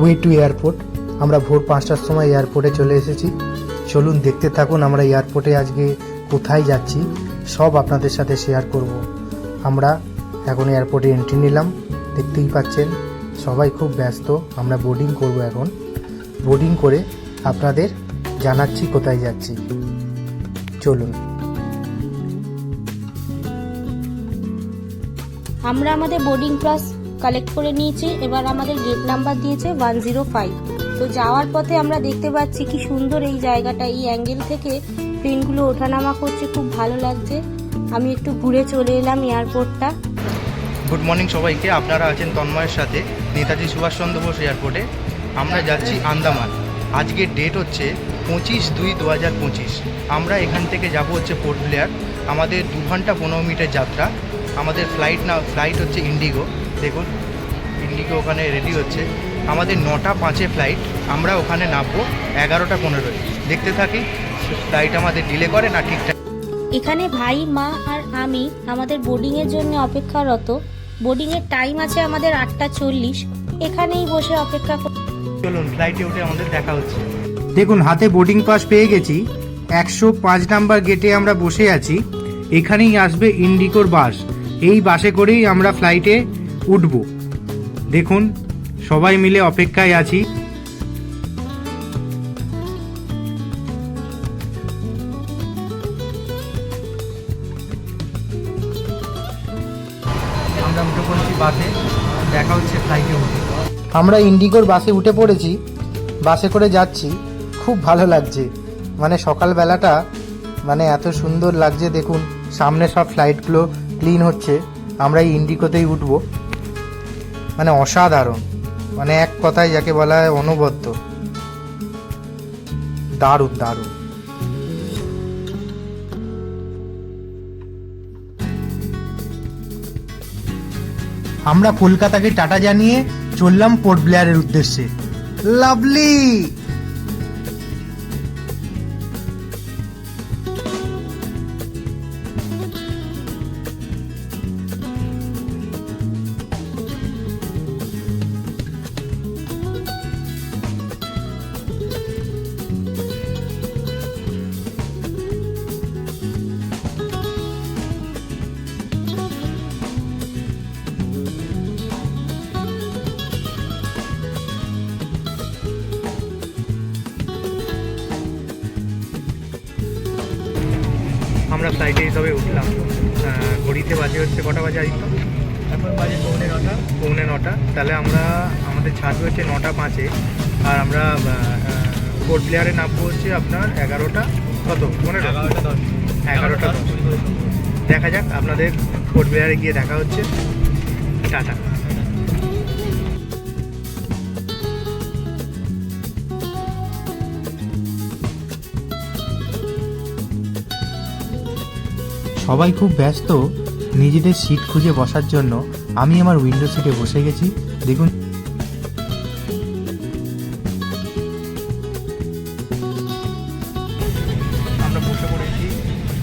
Way to airport আমরা ভোর পাঁচটার সময় এয়ারপোর্টে চলে এসেছি। চলুন দেখতে থাকুন আমরা এয়ারপোর্টে আজকে কোথায় যাচ্ছি। সব আপনাদের সাথে শেয়ার করব। আমরা এখন এয়ারপোর্টে এন্ট্রি নিলাম। দেখতেই পাচ্ছেন, সবাই খুব ব্যস্ত। আমরা বোর্ডিং করব এখন। বোর্ডিং করে আপনাদের জানাচ্ছি কোথায় যাচ্ছি। চলুন। আমরা আমাদের বোর্ডিং পাস কালেক্ট করে নিয়েছি। এবার আমাদের গেট নাম্বার দিয়েছে ওয়ান জিরো ফাইভ তো যাওয়ার পথে আমরা দেখতে পাচ্ছি কি সুন্দর এই জায়গাটা। এই অ্যাঙ্গেল থেকে ট্রেনগুলো ওঠানামা করছে, খুব ভালো লাগছে। আমি একটু ঘুরে চলে এলাম এয়ারপোর্টটা গুড মর্নিং সবাইকে, আপনারা আছেন তন্ময়ের সাথে, নেতাজি সুভাষচন্দ্র বোস এয়ারপোর্টে আমরা যাচ্ছি আন্দামান। আজকের ডেট হচ্ছে পঁচিশ দুই দু হাজার পঁচিশ। আমরা এখান থেকে যাব হচ্ছে পোর্ট ব্লেয়ার আমাদের দু ঘণ্টা পনেরো মিনিটের যাত্রা। আমাদের ফ্লাইট না ফ্লাইট হচ্ছে ইন্ডিগো দেখুন ইন্ডিগো ওখানে রেডি হচ্ছে। আমাদের নটা পাঁচে ফ্লাইট আমরা ওখানে নামবো এগারোটা পনেরোয়। দেখতে থাকি ফ্লাইট আমাদের ডিলে করে না ঠিকঠাক। এখানে ভাই মা আর আমি আমাদের বোর্ডিংয়ের জন্য অপেক্ষারত। বোর্ডিংয়ের টাইম আছে আমাদের আটটা চল্লিশ। এখানেই বসে অপেক্ষা চলুন ফ্লাইটে উঠে আমাদের দেখা হচ্ছে। দেখুন হাতে বোর্ডিং পাস পেয়ে গেছি। একশো পাঁচ নাম্বার গেটে আমরা বসে আছি। এখানেই আসবে ইন্ডিকোর বাস এই বাসে করেই আমরা ফ্লাইটে উঠব। দেখুন, সবাই মিলে অপেক্ষায় আছি। আমরা বাসে, দেখা হচ্ছে আমরা ইন্ডিগোর বাসে উঠে পড়েছি, বাসে করে যাচ্ছি, খুব ভালো লাগছে। মানে সকালবেলাটা মানে এত সুন্দর লাগছে, দেখুন, সামনে সব ফ্লাইটগুলো ক্লিন হচ্ছে, আমরা এই ইন্ডিগোতেই উঠবো। মানে অসাধারণ। মানে এক কথায় যাকে বলা হয় অনবদ্য। দারুণ দারুণ। আমরা কলকাতাকে টাটা জানিয়ে চললাম পোর্ট ব্লেয়ারের উদ্দেশ্যে। লাভলি সবে তবে উঠলাম। ঘড়িতে বাজে হচ্ছে কটা বাজে আসব এখন বাজে পৌনে নটা। পৌনে নটা। তাহলে আমরা আমাদের ছাদ হচ্ছে নটা পাঁচে। আর আমরা কোর্ট প্লেয়ারে নামবো হচ্ছে আপনার এগারোটা কত? পনেরো? এগারোটা দশ। দেখা যাক আপনাদের কোর্ট প্লেয়ারে গিয়ে দেখা হচ্ছে। টাটা। সবাই খুব ব্যস্ত নিজেদের সিট খুঁজে বসার জন্য আমি আমার উইন্ডো সিটে বসে গেছি। দেখুন। আমরা বসে পড়েছি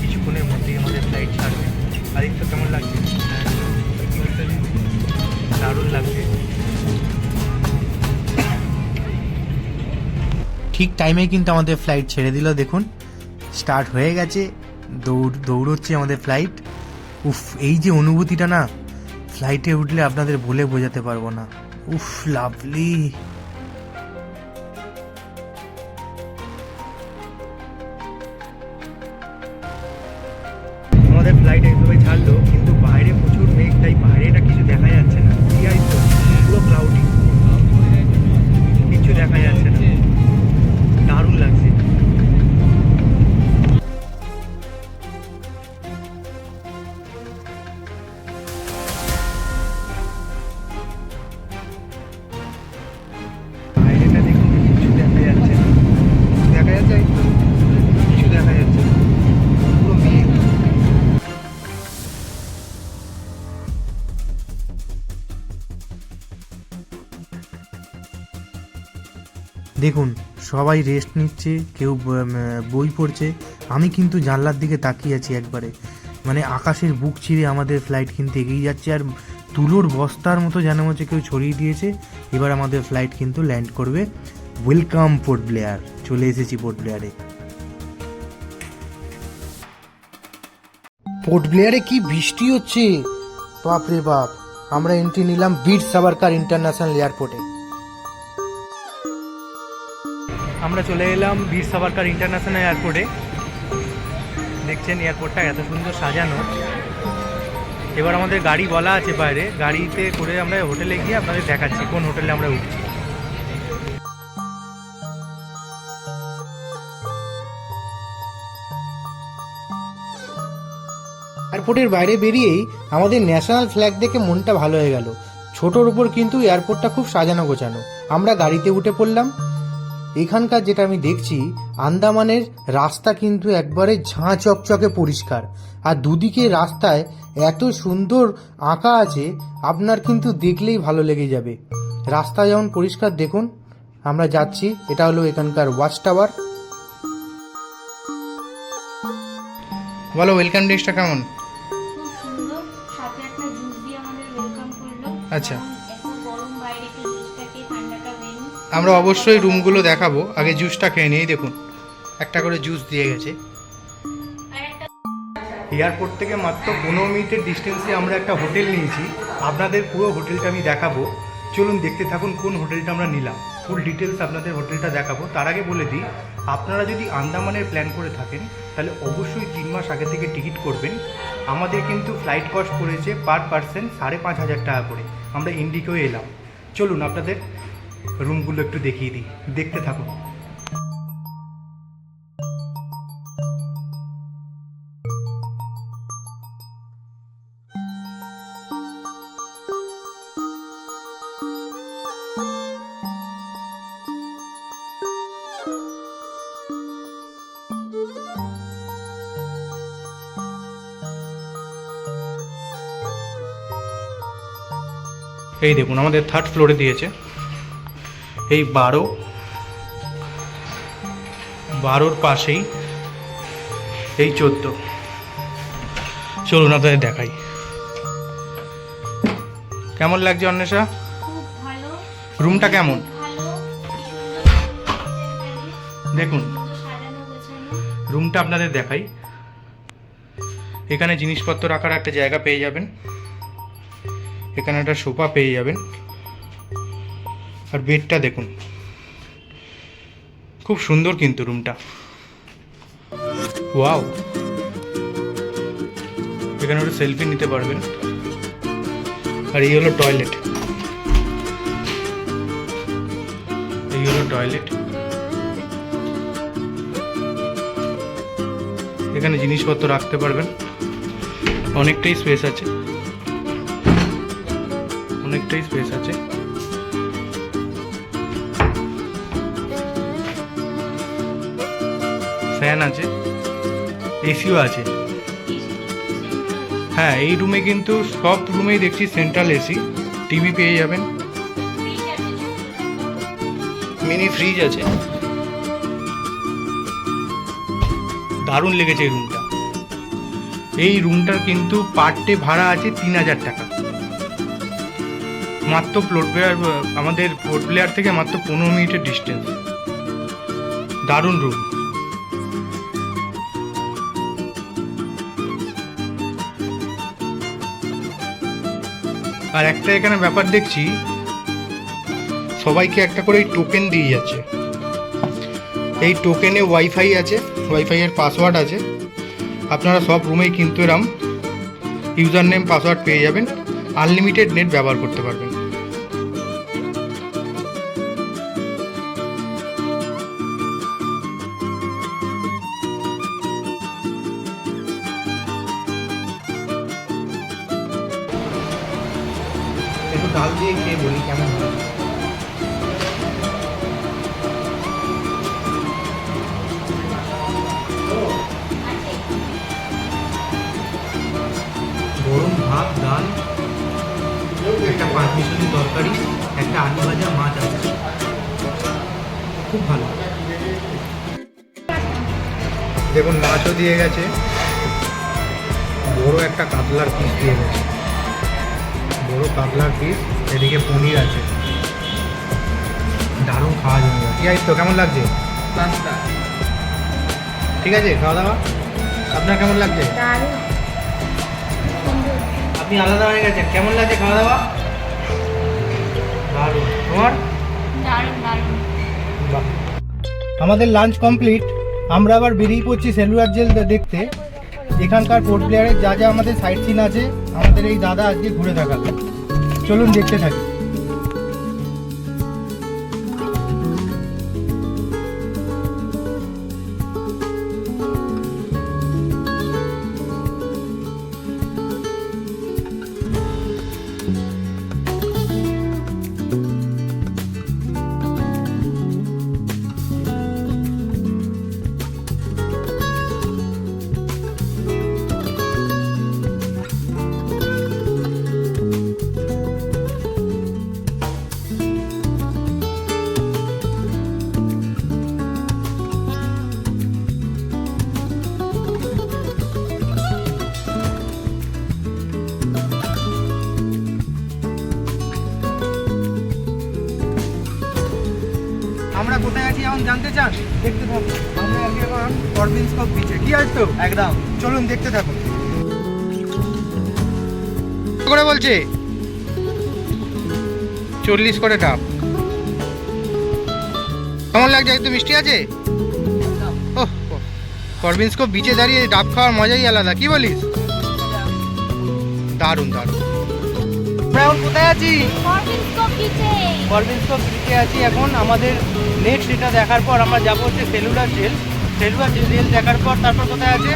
কিছুক্ষণের মধ্যেই আমাদের ফ্লাইট ছাড়বে। আদিত্য কেমন লাগছে? দারুণ লাগছে। ঠিক টাইমে কিন্তু আমাদের ফ্লাইট ছেড়ে দিল দেখুন। স্টার্ট হয়ে গেছে। দৌড়, দৌড়চ্ছে আমাদের ফ্লাইট উফ, এই যে অনুভূতিটা না ফ্লাইটে উঠলে আপনাদের বলে বোঝাতে পারব না। উফ লাভলি দেখুন, সবাই রেস্ট নিচ্ছে, কেউ বই পড়ছে। আমি কিন্তু জানলার দিকে তাকিয়ে আছি একবারে। মানে আকাশের বুক ছিঁড়ে আমাদের ফ্লাইট কিন্তু এগিয়ে যাচ্ছে আর তুলোর বস্তার মতো যেন হচ্ছে কেউ ছড়িয়ে দিয়েছে। এবার আমাদের ফ্লাইট কিন্তু ল্যান্ড করবে ওয়েলকাম পোর্ট ব্লেয়ার চলে এসেছি পোর্ট ব্লেয়ারে পোর্ট ব্লেয়ারে কি বৃষ্টি হচ্ছে? বাপ রে বাপ, আমরা এন্ট্রি নিলাম বীর সাবারকার ইন্টারন্যাশনাল এয়ারপোর্টে আমরা চলে এলাম বীর সাভারকার ইন্টারন্যাশনাল এয়ারপোর্টে। দেখছেন এয়ারপোর্টটা এত সুন্দর সাজানো। এবার আমাদের গাড়ি বলা আছে বাইরে। গাড়িতে করে আমরা হোটেলে গিয়ে আপনাদের দেখাচ্ছি কোন হোটেলে আমরা উঠছি। এয়ারপোর্টের বাইরে বেরিয়েই আমাদের ন্যাশনাল ফ্ল্যাগ দেখে মনটা ভালো হয়ে গেল। ছোটোর উপর কিন্তু এয়ারপোর্টটা খুব সাজানো গোছানো। আমরা গাড়িতে উঠে পড়লাম। এখানকার যেটা আমি দেখছি আন্দামানের রাস্তা কিন্তু একবারে ঝাঁ চকচকে পরিষ্কার। আর দুদিকে রাস্তায় এত সুন্দর আঁকা আছে আপনার কিন্তু দেখলেই ভালো লেগে যাবে। রাস্তা যেমন পরিষ্কার দেখুন আমরা যাচ্ছি এটা হলো এখানকার ওয়াচ টাওয়ার বলো ওয়েলকাম ড্রিঙ্কসটা কেমন? খুব আমরা অবশ্যই রুমগুলো দেখাবো। আগে জুসটা খেয়ে নিই, দেখুন। একটা করে জুস দিয়ে গেছে। এয়ারপোর্ট থেকে মাত্র পনেরো মিনিটের ডিস্টেন্সে আমরা একটা হোটেল নিয়েছি। আপনাদের পুরো হোটেলটা আমি দেখাবো। চলুন দেখতে থাকুন কোন হোটেলটা আমরা নিলাম। ফুল ডিটেলস আপনাদের হোটেলটা দেখাবো। তার আগে বলে দিই, আপনারা যদি আন্দামানের প্ল্যান করে থাকেন, তাহলে অবশ্যই তিন মাস আগে থেকে টিকিট করবেন। আমাদের কিন্তু ফ্লাইট কস্ট পড়েছে পার পার্সন সাড়ে পাঁচ হাজার টাকা করে। আমরা ইন্ডিকেও এলাম। চলুন আপনাদের রুমগুলো একটু দেখিয়ে দিই। দেখতে থাকুন এই দেখুন আমাদের থার্ড ফ্লোরে দিয়েছে। এই বারো। বারোর পাশেই এই চোদ্দ। চলুন আপনাদের দেখাই। কেমন লাগছে অন্বেষা? রুমটা কেমন? দেখুন। রুমটা আপনাদের দেখাই। এখানে জিনিসপত্র রাখার একটা জায়গা পেয়ে যাবেন। এখানে একটা সোফা পেয়ে যাবেন। আর বেডটা দেখুন। খুব সুন্দর কিন্তু রুমটা। ওয়াও। এখানে একটা সেলফি নিতে পারবেন। আর এই হলো টয়লেট। এই হলো টয়লেট। এখানে জিনিসপত্র রাখতে পারবেন। অনেকটাই স্পেস আছে। অনেকটাই স্পেস আছে। ফ্যান আছে এসিও আছে। হ্যাঁ এই রুমে কিন্তু সব রুমেই দেখছি সেন্ট্রাল এসি টিভি পেয়ে যাবেন। মিনি ফ্রিজ আছে। দারুণ লেগেছে এই রুমটা এই রুমটার কিন্তু পার ডে ভাড়া আছে তিন হাজার টাকা। মাত্র প্লোট প্লেয়ার আমাদের পোর্ট প্লেয়ার থেকে মাত্র পনেরো মিনিটের ডিস্টেন্স দারুণ রুম আর একটা এখানে ব্যাপার দেখছি, সবাইকে একটা করে টোকেন দিয়ে যাচ্ছে। এই টোকেনে ওয়াইফাই আছে ওয়াইফাই এর পাসওয়ার্ড আছে। আপনারা সব রুমেই কিন্তু এরম ইউজার নেম পাসওয়ার্ড পেয়ে যাবেন। আনলিমিটেড নেট ব্যবহার করতে পারবেন। একটু ডাল দিয়ে খেয়ে বলি কেমন হয়। গরম ভাত, ডাল, একটা পাঁচ মিশালি তরকারি, একটা আলু ভাজা, মাছ আছে। খুব ভালো। দেখুন, মাছও দিয়ে গেছে। বড় একটা কাতলার পিস দিয়ে গেছে। বড় কাতলার পিস এদিকে পনির আছে। দারুণ খাওয়া যাবে। কি তো কেমন লাগছে? ঠিক আছে খাওয়া দাওয়া? আপনার কেমন লাগছে? আপনি আলাদা হয়ে গেছেন। কেমন লাগছে খাওয়া দাওয়া? দারুণ। তোমার? আমাদের লাঞ্চ কমপ্লিট আমরা আবার বেরিয়ে পড়ছি সেলুলার জেল দেখতে। এখানকার পোর্ট প্লেয়ারের যা যা আমাদের সাইট সিন আছে আমাদের এই দাদা আজকে ঘুরে দেখাবে চলুন দেখতে থাকি। আমরা কোথায় আছি এখন জানতে চান দেখতে থাকুন আমরা আছি এখন করবিনস্কপ বিচে কি আছে তো? একদম। চলুন দেখতে থাকুন। করে বলছে? চল্লিশ করে ডাব কেমন লাগছে? একটু মিষ্টি আছে? ওহ করবিনস্কপ বিচে দাঁড়িয়ে ডাব খাওয়ার মজাই আলাদা। কি বলিস? দারুণ দারুণ। আমরা এখন কোথায় আছি? গভর্নমেন্ট দিকে আছি এখন। আমাদের নেক্সট সেটা দেখার পর আমরা যাব হচ্ছে সেলুলার জেল সেলুলার জেল দেখার পর তারপর কোথায় আছে?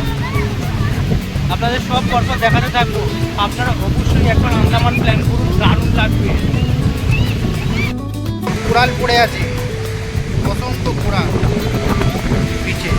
আপনাদের সব পরপর দেখাতে থাকব। আপনারা অবশ্যই এখন আন্দামান প্ল্যান করুন, দারুণ লাগবে। কুড়াল পড়ে আছে। বসন্ত কুড়াল। পিছে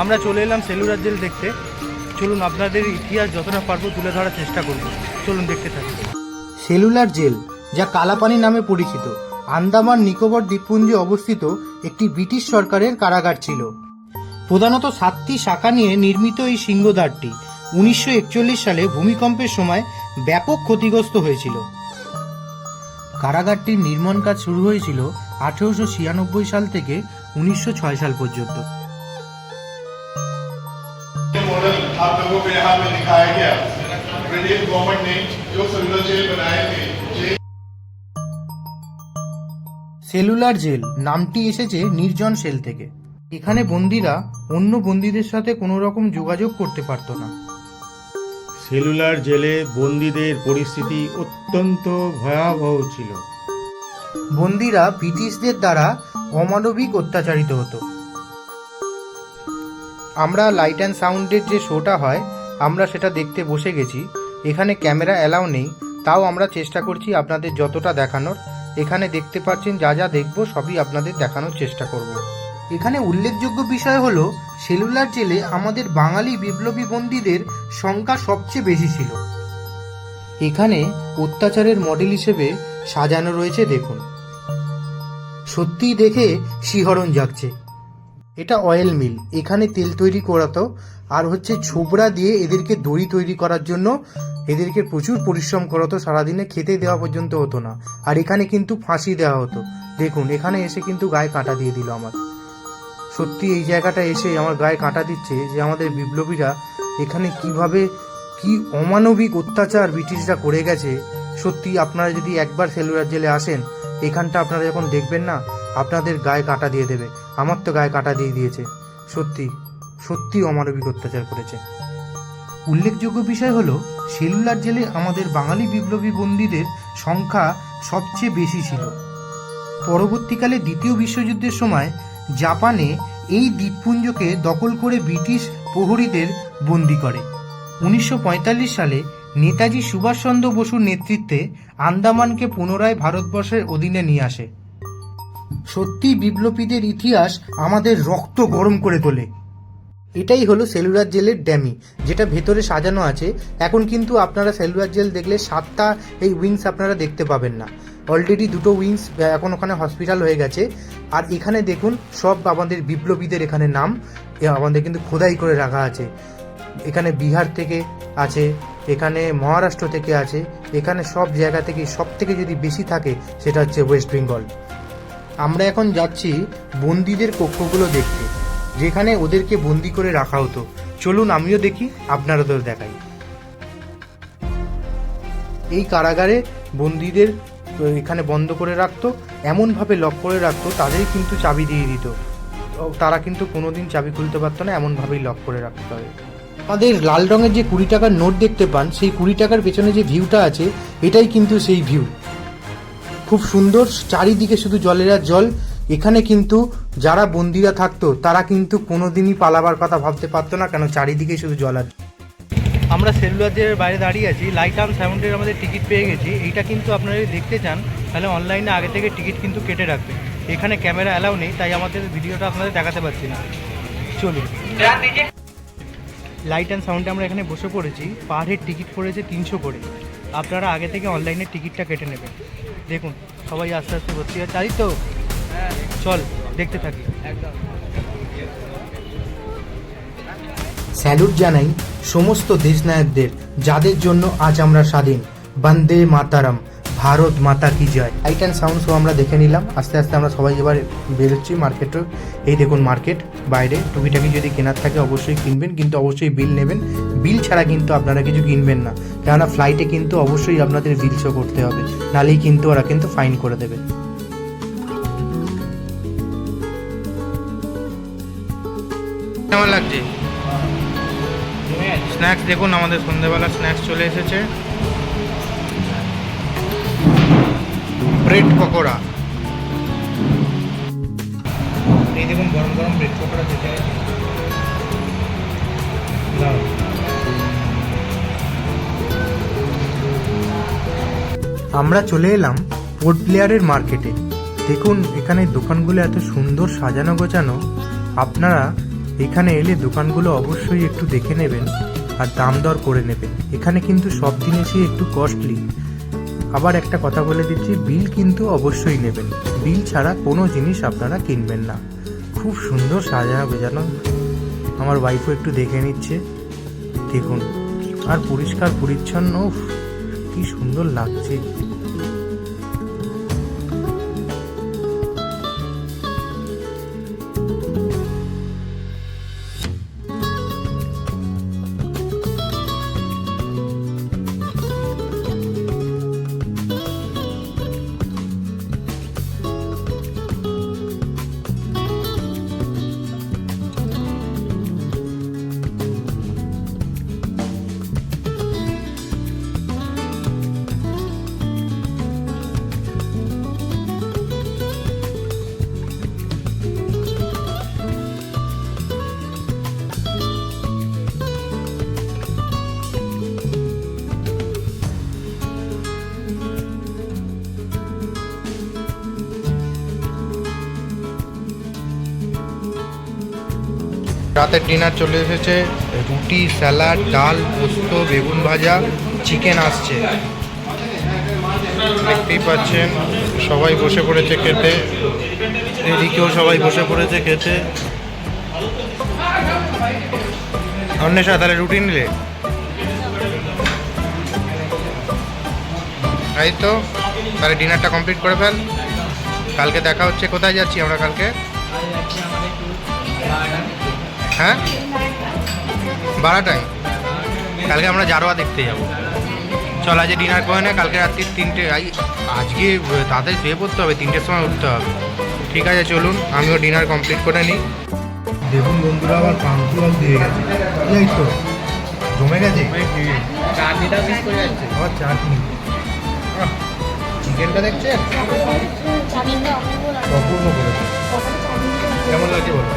আমরা চলে এলাম সেলুলার জেল দেখতে। চলুন আপনাদের ইতিহাস যতটা পারব তুলে ধরার চেষ্টা করব। চলুন দেখতে থাকি সেলুলার জেল, যা কালাপানি নামে পরিচিত, আন্দামান নিকোবর দ্বীপপুঞ্জে অবস্থিত একটি ব্রিটিশ সরকারের কারাগার ছিল। প্রধানত সাতটি শাখা নিয়ে নির্মিত এই সিংহদ্বারটি উনিশশো একচল্লিশ সালে ভূমিকম্পের সময় ব্যাপক ক্ষতিগ্রস্ত হয়েছিল। কারাগারটির নির্মাণ কাজ শুরু হয়েছিল আঠেরোশো ছিয়ানব্বই সাল থেকে উনিশশো ছয় সাল পর্যন্ত। आप लोगों को यहाँ पे दिखाया गया ब्रिटिश गवर्नमेंट ने जो सेलुलर जेल बनाए थे जेल সেলুলার জেল নামটি এসেছে নির্জন সেল থেকে এখানে বন্দীরা অন্য বন্দীদের সাথে কোনো রকম যোগাযোগ করতে পারতো না সেলুলার জেলে বন্দীদের পরিস্থিতি অত্যন্ত ভয়াবহ ছিল বন্দীরা ব্রিটিশদের দ্বারা অমানবিক অত্যাচারিত হতো আমরা লাইট অ্যান্ড সাউন্ডের যে শোটা হয়, আমরা সেটা দেখতে বসে গেছি। এখানে ক্যামেরা অ্যালাউ নেই, তাও আমরা চেষ্টা করছি আপনাদের যতটা দেখানোর। এখানে দেখতে পাচ্ছেন, যা যা দেখব, সবই আপনাদের দেখানোর চেষ্টা করব। এখানে উল্লেখযোগ্য বিষয় হলো সেলুলার জেলে আমাদের বাঙালি বিপ্লবী বন্দীদের সংখ্যা সবচেয়ে বেশি ছিল। এখানে অত্যাচারের মডেল হিসেবে সাজানো রয়েছে, দেখুন। সত্যিই দেখে শিহরণ জাগছে। এটা অয়েল মিল এখানে তেল তৈরি করাতো, আর হচ্ছে ছোবড়া দিয়ে এদেরকে দড়ি তৈরি করার জন্য এদেরকে প্রচুর পরিশ্রম করাতো, সারাদিনে খেতে দেওয়া পর্যন্ত হতো না। আর এখানে কিন্তু ফাঁসি দেওয়া হতো। দেখুন, এখানে এসে কিন্তু গায়ে কাঁটা দিয়ে দিল আমার। সত্যি এই জায়গাটা এসে আমার গায়ে কাঁটা দিচ্ছে যে আমাদের বিপ্লবীরা এখানে কীভাবে কি অমানবিক অত্যাচার ব্রিটিশরা করে গেছে। সত্যি আপনারা যদি একবার সেলুলার জেলে আসেন, এখানটা আপনারা যখন দেখবেন না আপনাদের গায়ে কাঁটা দিয়ে দেবে। আমার তো গায়ে কাঁটা দিয়ে দিয়েছে। সত্যি সত্যি অমানবিক অত্যাচার করেছে। উল্লেখযোগ্য বিষয় হলো, সেলুলার জেলে আমাদের বাঙালি বিপ্লবী বন্দীদের সংখ্যা সবচেয়ে বেশি ছিল। পরবর্তীকালে দ্বিতীয় বিশ্বযুদ্ধের সময় জাপানে এই দ্বীপপুঞ্জকে দখল করে ব্রিটিশ প্রহরীদের বন্দি করে। উনিশশো পঁয়তাল্লিশ সালে নেতাজি সুভাষচন্দ্র বসুর নেতৃত্বে আন্দামানকে পুনরায় ভারতবর্ষের অধীনে নিয়ে আসে। সত্যি বিপ্লবীদের ইতিহাস আমাদের রক্ত গরম করে তোলে। এটাই হলো সেলুলার জেলের ড্যামি, যেটা ভেতরে সাজানো আছে। এখন কিন্তু আপনারা সেলুলার জেল দেখলে সাতটা এই উইংস আপনারা দেখতে পাবেন না। অলরেডি দুটো উইংস এখন ওখানে হসপিটাল হয়ে গেছে। আর এখানে দেখুন, সব আমাদের বিপ্লবীদের এখানে নাম আমাদের কিন্তু খোদাই করে রাখা আছে। এখানে বিহার থেকে আছে, এখানে মহারাষ্ট্র থেকে আছে, এখানে সব জায়গা থেকে সব থেকে যদি বেশি থাকে, সেটা হচ্ছে ওয়েস্ট বেঙ্গল। আমরা এখন যাচ্ছি বন্দিদের কক্ষগুলো দেখতে, যেখানে ওদেরকে বন্দি করে রাখা হতো। চলুন আমিও দেখি আপনারাদের দেখাই। এই কারাগারে বন্দিদের এখানে বন্ধ করে রাখতো, এমনভাবে লক করে রাখতো, তাদের কিন্তু চাবি দিয়ে দিত। তারা কিন্তু কোনোদিন চাবি খুলতে পারতো না, এমনভাবেই লক করে রাখতে হবে আমাদের লাল রঙের যে কুড়ি টাকার নোট দেখতে পান, সেই কুড়ি টাকার পেছনে যে ভিউটা আছে, এটাই কিন্তু সেই ভিউ। খুব সুন্দর, চারিদিকে শুধু জলের আর জল। এখানে কিন্তু যারা বন্দিরা থাকতো, তারা কিন্তু কোনোদিনই পালাবার কথা ভাবতে পারতো না, কেন চারিদিকে শুধু জল আর আমরা সেলুলার জেলের বাইরে দাঁড়িয়ে আছি। লাইট আর্ম সাউন্ডের আমাদের টিকিট পেয়ে গেছি। এইটা কিন্তু আপনারা যদি দেখতে চান, তাহলে অনলাইনে আগে থেকে টিকিট কিন্তু কেটে রাখবে এখানে ক্যামেরা অ্যালাউ নেই, তাই আমাদের ভিডিওটা আপনাদের দেখাতে পারছি না। চলুন। লাইট অ্যান্ড সাউন্ডে আমরা এখানে বসে পড়েছি। পার হেড টিকিট পড়েছে তিনশো করে। আপনারা আগে থেকে অনলাইনে টিকিটটা কেটে নেবেন। দেখুন, সবাই আস্তে আস্তে ভর্তি হয় তাই তো চল, দেখতে থাকি। স্যালুট জানাই, সমস্ত দেশনায়কদের, যাদের জন্য আজ আমরা স্বাধীন, বন্দে মাতারাম। ভারত মাতা কি জয়? লাইট অ্যান্ড সাউন্ড শো আমরা দেখে নিলাম। আস্তে আস্তে আমরা সবাই এবার বেরোচ্ছি মার্কেটে এই দেখুন মার্কেট বাইরে। টুকিটাকি যদি কেনার থাকে অবশ্যই কিনবেন কিন্তু অবশ্যই বিল নেবেন। বিল ছাড়া কিন্তু আপনারা কিছু কিনবেন না। কেননা ফ্লাইটে কিন্তু অবশ্যই আপনাদের বিল শো করতে হবে। নালেই কিন্তু ওরা কিন্তু ফাইন করে দেবে। কেমন লাগছে? স্ন্যাক্স দেখুন আমাদের সন্ধ্যেবেলা স্ন্যাক্স চলে এসেছে। ব্রেড পকোড়া। এই দেখুন গরম গরম ব্রেড পকোড়া যেতে আমরা চলে এলাম পোর্ট প্লেয়ারের মার্কেটে দেখুন এখানে দোকানগুলো এত সুন্দর সাজানো গোছানো। আপনারা এখানে এলে দোকানগুলো অবশ্যই একটু দেখে নেবেন আর দাম দর করে নেবেন। এখানে কিন্তু সব জিনিসই একটু কস্টলি আবার একটা কথা বলে দিচ্ছি, বিল কিন্তু অবশ্যই নেবেন। বিল ছাড়া কোনো জিনিস আপনারা কিনবেন না। খুব সুন্দর সাজানো গোছানো আমার ওয়াইফও একটু দেখে নিচ্ছে। দেখুন, আর পরিষ্কার পরিচ্ছন্ন কি সুন্দর লাগছে। রাতের ডিনার চলে এসেছে। রুটি, স্যালাড, ডাল, পোস্ত, বেগুন ভাজা, চিকেন আসছে। দেখতেই পাচ্ছেন, সবাই বসে পড়েছে খেতে। এদিকেও সবাই বসে পড়েছে খেতে। অন্বেষা, তাহলে রুটি নিলে? তাই তো, তাহলে ডিনারটা কমপ্লিট করে ফেল। কালকে দেখা হচ্ছে, কোথায় যাচ্ছি আমরা কালকে? হ্যাঁ? বারোটায়? কালকে আমরা জারোয়া দেখতে যাব। চল আজকে ডিনার করে নে কালকে রাত্রি তিনটে আই আজকে তাদের শুয়ে পড়তে হবে তিনটের সময় উঠতে হবে। ঠিক আছে চলুন আমিও ডিনার কমপ্লিট করে নিই। দেখুন বন্ধুরা আবার পান্তুয়াল দিয়ে গেছে। এই তো জমে গেছে? চাটনিটা মিস করে যাচ্ছে। আবার চাটনি। চিকেনটা দেখছেন কেমন লাগছে বলো?